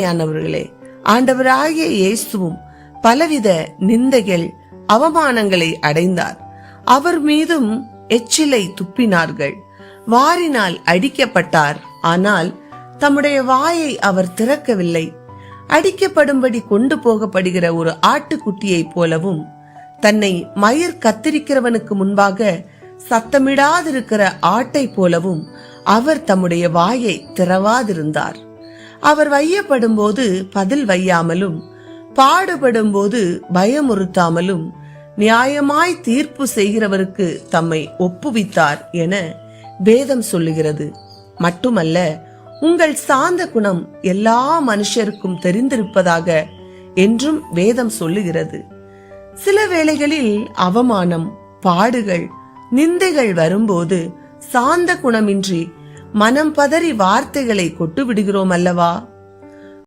அருமையானவர்களே ஆண்டவராகிய இயேசுவும் பலவித நிந்தைகள் அவமானங்களை அடைந்தார். அவர் மீதும் எச்சிலை துப்பினார்கள். வாரினால் அடிக்கப்பட்டார். ஆனால் தம்முடைய வாயை அவர் திறக்கவில்லை. அடிக்கப்படும்படி கொண்டு போகப்படுகிற ஒரு ஆட்டுக்குட்டியைப் போலவும் தன்னை மயிர் கத்திரிக்கிறவனுக்கு முன்பாக சத்தமிடாதிருக்கிற ஆட்டை போலவும் அவர் தம்முடைய வாயை திறவாதிருந்தார். அவர் வையப்படும் போது பதில் வையாமலும் பாடுபடும் போது பயமுறுத்தாமலும் நியாயமாய் தீர்ப்பு செய்கிறவருக்கு தம்மை ஒப்புவித்தார் என வேதம் சொல்லுகிறது. மட்டுமல்ல உங்கள் சாந்த குணம் எல்லா மனுஷருக்கும் தெரிந்திருப்பதாக என்றும் வேதம் சொல்லுகிறது. சில வேளைகளில் அவமானம் பாடுகள் நிந்தைகள் வரும்போது சாந்த குணமின்றி மனம் பதறி வார்த்தைகளை கொட்டு விடுகிறோம் அல்லவா